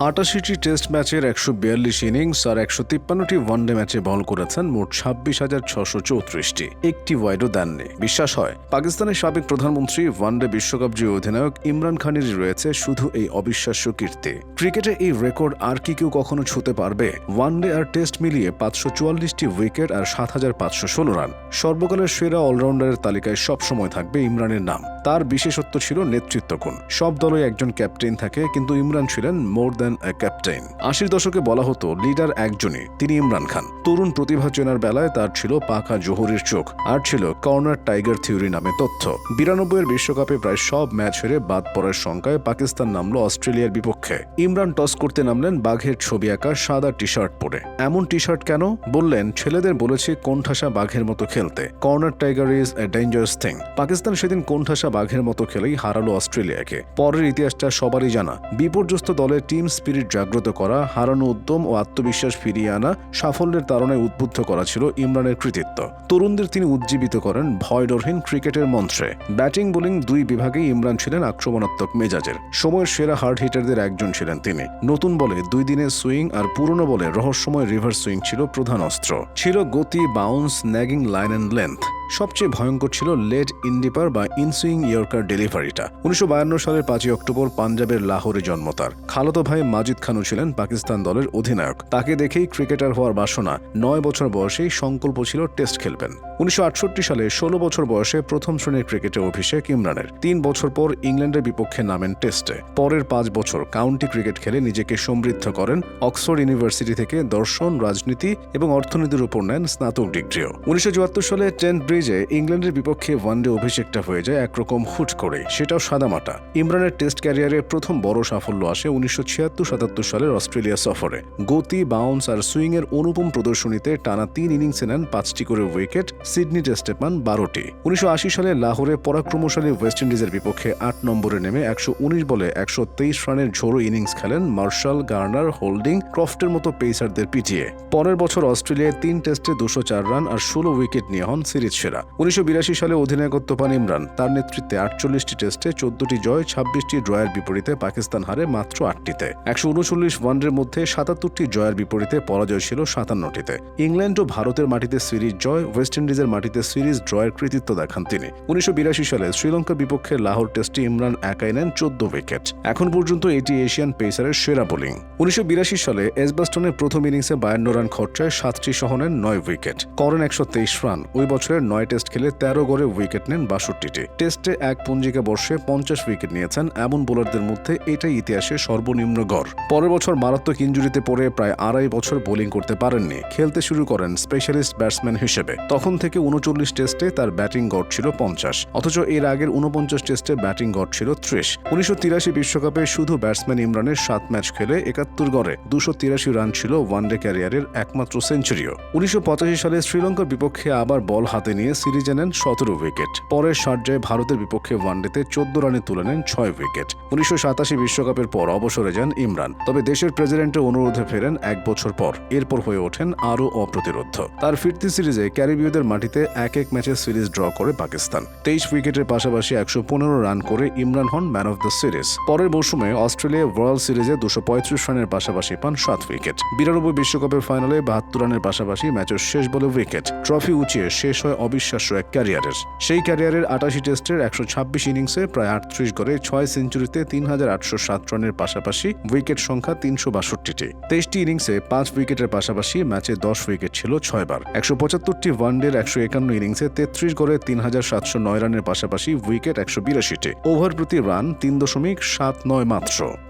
আটাশিটি test ম্যাচের একশো বিয়াল্লিশ ইনিংস আর একশো তিপ্পান্নটি ওয়ানডে ম্যাচে বল করেছেন মোট ছাব্বিশ হাজার ছশো চৌত্রিশটি। একটি ওয়াইডও দেননি। বিশ্বাস হয়, পাকিস্তানের সাবেক প্রধানমন্ত্রী, ওয়ানডে বিশ্বকাপ জয়ী অধিনায়ক ইমরান খানেরই রয়েছে শুধু এই অবিশ্বাস্য কীর্তি। ক্রিকেটে এই রেকর্ড আর কি কেউ কখনো ছুতে পারবে? ওয়ানডে আর টেস্ট মিলিয়ে পাঁচশো চুয়াল্লিশটি উইকেট আর সাত হাজার পাঁচশো ষোলো রান। সর্বকালের সেরা অলরাউন্ডারের তালিকায় সবসময় থাকবে ইমরানের নাম। তার বিশেষত্ব ছিল নেতৃত্বগুণ। সব দলে একজন ক্যাপ্টেন থাকে, কিন্তু ইমরান ছিলেন মোর দ্যান এ ক্যাপ্টেন আশির দশকে বলা হতো, লিডার একজনই, তিনি ইমরান খান। তরুণ প্রতিভা চেনার বেলায় তার ছিল পাখা জোহরের চোখ, আর ছিল কর্নার টাইগার থিওরি নামে তথ্য। বিরানব্বইয়ের বিশ্বকাপে প্রায় সব ম্যাচ হেরে বাদ পড়ার সংখ্যায় পাকিস্তান নামলো অস্ট্রেলিয়ার বিপক্ষে। ইমরান টস করতে নামলেন বাঘের ছবি আঁকা সাদা টি শার্ট পরে। এমন টি শার্ট কেন? বললেন, ছেলেদের বলেছি কোণঠাসা বাঘের মতো খেলতে। Corner tiger is a dangerous thing. Pakistan সেদিন কোণঠাসা বাঘের মতো খেলেই হারালো অস্ট্রেলিয়াকে। পরের ইতিহাসটা সবারই জানা। বিপর্যস্ত দলে টিম স্পিরিট জাগ্রত করা, হারানো উদ্যম ও আত্মবিশ্বাস ফিরিয়ে আনা সাফল্যের তারণায় উদ্বুদ্ধ করা ছিল ইমরানের কৃতিত্ব। তরুণদের তিনি উজ্জীবিত করেন ভয়ডরহীন ক্রিকেটের মন্ত্রে। ব্যাটিং, বোলিং দুই বিভাগেই ইমরান ছিলেন আক্রমণাত্মক মেজাজের। সময়ের সেরা হার্ড হিটারদের একজন ছিলেন তিনি। নতুন বলে দুই দিনের সুইং আর পুরনো বলে রহস্যময় রিভার্স সুইং ছিল প্রধান অস্ত্র। ছিল গতি, bounce, nagging, line and length. সবচেয়ে ভয়ঙ্কর ছিল লেট ইন্ডিপার বা ইনসুইং ইয়র্কার ডেলিভারিটা। উনিশশো বায়ান্ন সালের পাঁচই অক্টোবর পাঞ্জাবের লাহোরে জন্ম তার। খালতো ভাই মাজিদ খানও ছিলেন পাকিস্তান দলের অধিনায়ক। তাকে দেখেই ক্রিকেটার হওয়ার বাসনা। নয় বছর বয়সেই সংকল্প ছিল টেস্ট খেলবেন। উনিশশো আটষট্টি সালে ষোলো বছর বয়সে প্রথম শ্রেণির ক্রিকেটে অভিষেক ইমরানের তিন বছর পর ইংল্যান্ডের বিপক্ষে নামেন টেস্টে। পরের পাঁচ বছর কাউন্টি ক্রিকেট খেলে নিজেকে সমৃদ্ধ করেন অক্সফোর্ড ইউনিভার্সিটি থেকে দর্শন, রাজনীতি এবং অর্থনীতির উপর নেন স্নাতক ডিগ্রিও। উনিশশো চুয়াত্তর সালে টেন্ট ব্রিজে ইংল্যান্ডের বিপক্ষে ওয়ানডে অভিষেকটা হয়ে যায় একরকম হুট করে। সেটাও সাদামাটা। ইমরানের টেস্ট ক্যারিয়ারে প্রথম বড় সাফল্য আসে উনিশশো ছিয়াত্তর সাতাত্তর সালের অস্ট্রেলিয়া সফরে। গতি, বাউন্স আর সুইংয়ের অনুপম প্রদর্শনীতে টানা তিন ইনিংসে নেন পাঁচটি করে উইকেট সিডনি টেস্টে পান বারোটি। উনিশশো সালে লাহোরে পরাক্রমশালী ওয়েস্ট ইন্ডিজের বিপক্ষে আট নম্বরে নেমে একশো উনিশ বলে একশো তেইশ রানের ঝোড়ো ইনিংস খেলেন মার্শাল গার্নার হোল্ডিং ক্রফটের মতো পেসারদের পিটিয়ে। পরের বছর অস্ট্রেলিয়ায় তিন টেস্টে দুশো রান আর ষোলো উইকেট নিয়ে হন সিরিজ সেরা। উনিশশো বিরাশি সালে অধিনায়কত্ব পান ইমরান। তার নেতৃত্বে আটচল্লিশটি টেস্টে চোদ্দটি জয়, ছাব্বিশটি ড্রয়ের বিপরীতে পাকিস্তান হারে মাত্র আটটিতে। একশো উনচল্লিশ ওয়ানের মধ্যে সাতাত্তরটি জয়ের বিপরীতে পরাজয় ছিল সাতান্নটিতে। ইংল্যান্ড ও ভারতের মাটিতে সিরিজ জয়, ওয়েস্ট ইন্ডিজের মাটিতে সিরিজ ড্রয়ের কৃতিত্ব দেখান তিনি। উনিশশো বিরাশি সালে শ্রীলঙ্কার বিপক্ষে লাহোর টেস্টে ইমরান একাই নেন চোদ্দ উইকেট। এখন পর্যন্ত এটি এশিয়ান পেসারের সেরা বোলিং। উনিশশো সালে এসবাস্টনের প্রথম ইনিংসে বায়ান্ন রান খরচায় সাতটি সহ নেন নয় উইকেট। করেন একশো তেইশ রান। ওই বছরের নয় টেস্ট খেলে তেরো গড়ে উইকেট নেন বাষট্টিটি। টেস্টে এক পঞ্জিকা বর্ষে পঞ্চাশ উইকেট নিয়েছেন এমন বোলারদের মধ্যে এটাই ইতিহাসে সর্বনিম্ন গড়। পরের বছর মারাত্মক ইঞ্জুরিতে পড়ে প্রায় আড়াই বছর বোলিং করতে পারেননি। খেলতে শুরু করেন স্পেশালিস্ট ব্যাটসম্যান হিসেবে। তখন থেকে উনচল্লিশ টেস্টে তার ব্যাটিং গড় ছিল পঞ্চাশ। অথচ এর আগের উনপঞ্চাশ টেস্টে ব্যাটিং গড় ছিল ত্রিশ। উনিশশো তিরাশি বিশ্বকাপে শুধু ব্যাটসম্যান ইমরানের সাত ম্যাচ খেলে একাত্তর গড়ে। দুশো তিরাশি রান ছিল ওয়ানডে ক্যারিয়ারের একমাত্র সেঞ্চুরিও। উনিশশো সালে শ্রীলঙ্কার বিপক্ষে আবার বল হাতে নিয়ে সিরিজে নেন সতেরো উইকেট। পরের শার্জায় ভারতের বিপক্ষে ওয়ানডেতে চোদ্দ রানে তুলে নেন ছয় উইকেট। উনিশশো বিশ্বকাপের পর অবসরে যান ইমরান। তবে দেশের প্রেসিডেন্টের অনুরোধে ফেরেন এক বছর পর। এরপর হয়ে ওঠেন আরও অপ্রতিরোধ। তার ফিরতি সিরিজে ক্যারিবীয়দের মাটিতে এক এক ম্যাচে সিরিজ ড্র করে পাকিস্তান। তেইশ উইকেটের পাশাপাশি একশো পনেরো রান করে ইমরান হন ম্যান অফ দ্য সিরিজ। পরের মৌসুমে অস্ট্রেলিয়া ওয়ার্ল্ড সিরিজে দুশো পঁয়ত্রিশ রানের পাশাপাশি পান সাত উইকেট। বিরানব্বই বিশ্বকাপের ফাইনালে বাহাত্তর রানের পাশাপাশি ম্যাচের শেষ বলে উইকেট। ট্রফি উঁচিয়ে শেষ হয় অবিশ্বাস্য এক ক্যারিয়ারের। সেই ক্যারিয়ারের আটাশি টেস্টের একশো ছাব্বিশ ইনিংসে প্রায় আটত্রিশ গড়ে ছয় সেঞ্চুরিতে তিন হাজার আটশো সাত রানের পাশাপাশি উইকেট সংখ্যা তিনশো বাষট্টিটি। তেইশটি ইনিংসে পাঁচ উইকেটের পাশাপাশি ম্যাচে দশ উইকেট ছিল ছয়বার। একশো পঁচাত্তরটি ওয়ানডের একশো একান্ন ইনিংসে তেত্রিশ গড়ে তিন হাজার সাতশো নয় রানের পাশাপাশি উইকেট একশো বিরাশিটি। ওভার প্রতি রান তিন দশমিক সাত নয় মাত্র।